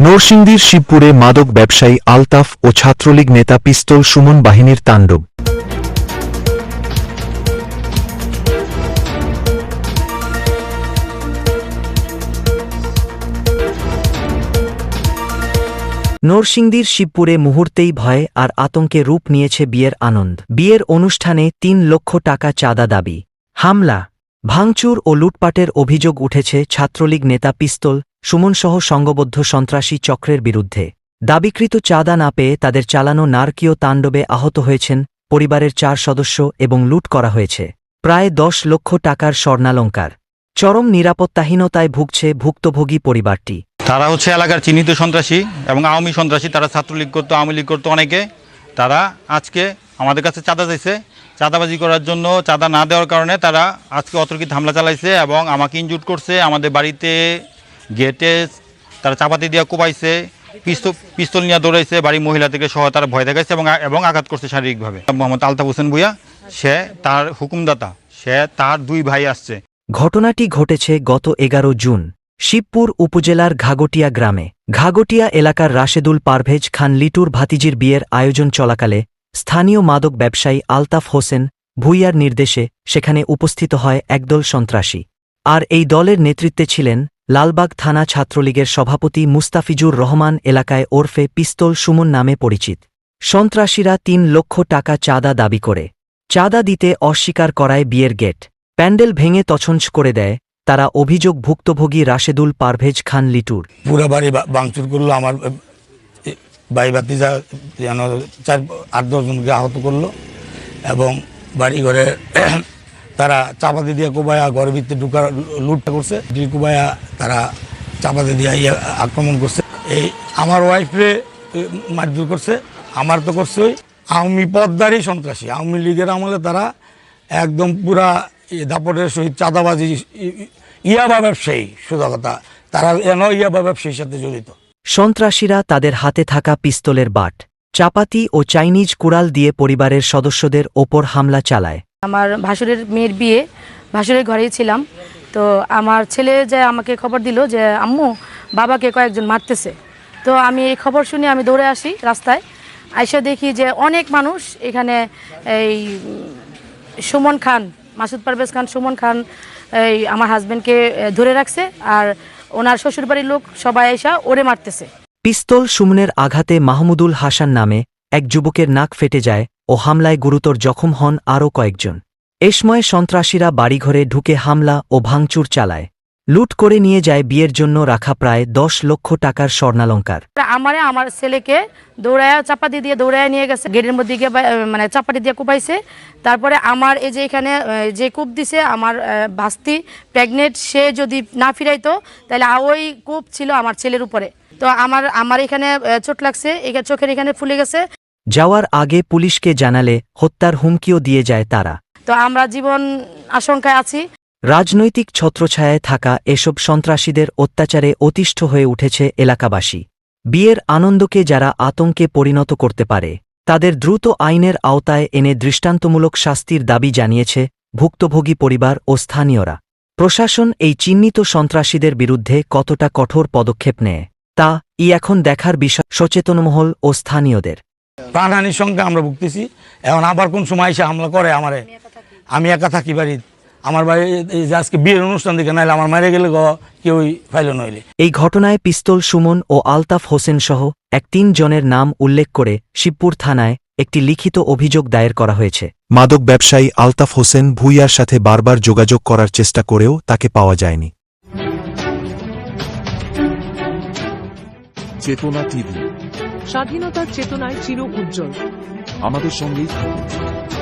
নরসিংদীর শিবপুরে মাদক ব্যবসায়ী আলতাফ ও ছাত্রলীগ নেতা পিস্তল সুমন বাহিনীর তাণ্ডব। নরসিংদীর শিবপুরে মুহূর্তেই ভয়ে আর আতঙ্কে রূপ নিয়েছে বিয়ের আনন্দ। বিয়ের অনুষ্ঠানে তিন লক্ষ টাকা চাঁদা দাবি। হামলা, ভাঙচুর ও লুটপাটের অভিযোগ উঠেছে ছাত্রলীগ নেতা পিস্তল সুমনসহ সংঘবদ্ধ সন্ত্রাসী চক্রের বিরুদ্ধে। দাবিকৃত চাঁদা না পেয়ে তাদের চালানো নারকীয় তাণ্ডবে আহত হয়েছেন পরিবারের চার সদস্য এবং লুট করা হয়েছে। প্রায় দশ লক্ষ টাকার স্বর্ণালঙ্কার। চরম নিরাপত্তাহীনতায় ভুগছে ভুক্তভোগী পরিবারটি। তারা হচ্ছে এলাকার চিহ্নিত সন্ত্রাসী এবং আওয়ামী সন্ত্রাসী। তারা ছাত্রলীগ করতো, আওয়ামী লীগ করতো অনেকে। তারা আজকে আমাদের কাছে চাঁদা চাইছে। চাঁদাবাজি করার জন্য চাঁদা না দেওয়ার কারণে তারা আজকে অতর্কিত হামলা চালাইছে এবং আমাকে ইনজুট করছে। আমাদের বাড়িতে গেটে তারা চাপাতি দিয়ে কোপাইছে পিস্তল পিস্তল নিয়ে দৌড়াইছে, বাড়ির মহিলা থেকে সহ তারা ভয় দেখাইছে এবং এবং আঘাত করছে শারীরিকভাবে। মোহাম্মদ আলতাফ হোসেন ভুইয়া, সে তার হুকুমদাতা, সে তার দুই ভাই আসছে। ঘটনাটি ঘটেছে গত এগারো জুন, শিবপুর উপজেলার ঘাগটিয়া গ্রামে। ঘাগটিয়া এলাকার রাশেদুল পারভেজ খান লিটুর ভাতিজির বিয়ের আয়োজন চলাকালে স্থানীয় মাদক ব্যবসায়ী আলতাফ হোসেন ভুইয়ার নির্দেশে সেখানে উপস্থিত হয় একদল সন্ত্রাসী। আর এই দলের নেতৃত্বে ছিলেন লালবাগ থানা ছাত্রলীগের সভাপতি মুস্তাফিজুর রহমান এলাকায় ওরফে পিস্তল সুমন নামে পরিচিত। সন্ত্রাসীরা তিন লক্ষ টাকা চাঁদা দাবি করে। চাঁদা দিতে অস্বীকার করায় বিয়ের গেট। প্যান্ডেল ভেঙে তছঞ্চ করে দেয়, তারা অভিযোগ ভুক্তভোগী রাশেদুল পারভেজ খান লিটুর। পুরা বাড়ি বা- ভাঙচুর করল, আমার ভাই ভাতিজা যেন চার, আট দশজনকে আহত করল এবং বাড়ি ঘরে তারা চাপাতি দিয়ে কোবায়া ঘরের ভিতরে ঢুকা লুটটা করছে। দিয়ে কোবায়া তারা চাপাতি দিয়ে ইয়ে আক্রমণ করছে। এই আমার ওয়াইফে মারধর করছে, আমার তো করছে ওই আওয়ামী পদ্মারই সন্ত্রাসী। আওয়ামী লীগের আমলে তারা একদম পুরা দাপটের সহিত চাঁদাবাজি ইয়াবা ব্যবসায়ী, সোজা কথা। তারা এন ইয়াবা ব্যবসায়ীর সাথে জড়িত। সন্ত্রাসীরা তাদের হাতে থাকা পিস্তলের বাট, চাপাতি ও চাইনিজ কুড়াল দিয়ে পরিবারের সদস্যদের ওপর হামলা চালায়। আমার ভাসুরের মেয়ের বিয়ে, ভাসুরের ঘরেই ছিলাম। তো আমার ছেলে যে আমাকে খবর দিল যে, আম্মু, বাবাকে কয়েকজন মারতেছে। তো আমি এই খবর শুনে আমি দৌড়ে আসি রাস্তায়। আইসা দেখি যে অনেক মানুষ এখানে এই সুমন খান, মাসুদ পারভেজ খান, সুমন খান এই আমার হাজব্যান্ডকে ধরে রাখছে আর ওনার শ্বশুরবাড়ির লোক সবাই এসা ওরে মারতেছে। পিস্তল সুমনের আঘাতে মাহমুদুল হাসান নামে এক যুবকের নাক ফেটে যায়। ও হামলায় গুরুতর জখম হন আরও কয়েকজন। এ সময় সন্ত্রাসীরা বাড়িঘরে ঢুকে হামলা ও ভাঙচুর চালায়। লুট করে নিয়ে যায় বিয়ের জন্য রাখা প্রায় দশ লক্ষ টাকার স্বর্ণালঙ্কার। আমারে, আমার ছেলেকে দৌড়ায় চাপাতি দিয়ে দৌড়ায় নিয়ে গেছে। গেটের মধ্যে গিয়ে মানে চাপাতি দিয়ে কুপাইছে। তারপরে আমার এই যে এখানে যে কূপ দিছে, আমার ভাস্তি প্রেগনেন্ট, সে যদি না ফিরাইতো, তাহলে ওই কূপ ছিল আমার ছেলের উপরে। তো আমার আমার এখানে চোট লাগছে, এখানে, চোখের এখানে ফুলে গেছে। যাওয়ার আগে পুলিশকে জানালে হত্যার হুমকিও দিয়ে যায় তারা। তো আমরা জীবন আশঙ্কায় আছি। রাজনৈতিক ছত্রছায়ায় থাকা এসব সন্ত্রাসীদের অত্যাচারে অতিষ্ঠ হয়ে উঠেছে এলাকাবাসী। বিয়ের আনন্দকে যারা আতঙ্কে পরিণত করতে পারে তাদের দ্রুত আইনের আওতায় এনে দৃষ্টান্তমূলক শাস্তির দাবি জানিয়েছে ভুক্তভোগী পরিবার ও স্থানীয়রা। প্রশাসন এই চিহ্নিত সন্ত্রাসীদের বিরুদ্ধে কতটা কঠোর পদক্ষেপ নেয় তা ই এখন দেখার বিষয়। সচেতনমহল ও স্থানীয়দের প্রাণহানির সঙ্গে আমরা ভুগতেছি। এখন আবার কোন সময় এসে হামলা করে আমারে? আমি একা থাকি। বাড়ি আমার বাড়ি যে আজকে বিয়ের অনুষ্ঠান দিকে নাইলে আমার মারে গেলে গ কেউই ফাইল নইলে। এই ঘটনায় পিস্তল সুমন ও আলতাফ হোসেন সহ এক তিন জনের নাম উল্লেখ করে শিবপুর থানায় একটি লিখিত অভিযোগ দায়ের করা হয়েছে। মাদক ব্যবসায়ী আলতাফ হোসেন ভুইয়ার সাথে বারবার যোগাযোগ করার চেষ্টা করেও তাকে পাওয়া যায়নি। চেতনা টিভি স্বাধীনতার চেতনায় চির উজ্জ্বল। আমাদের সঙ্গেই থাকুন।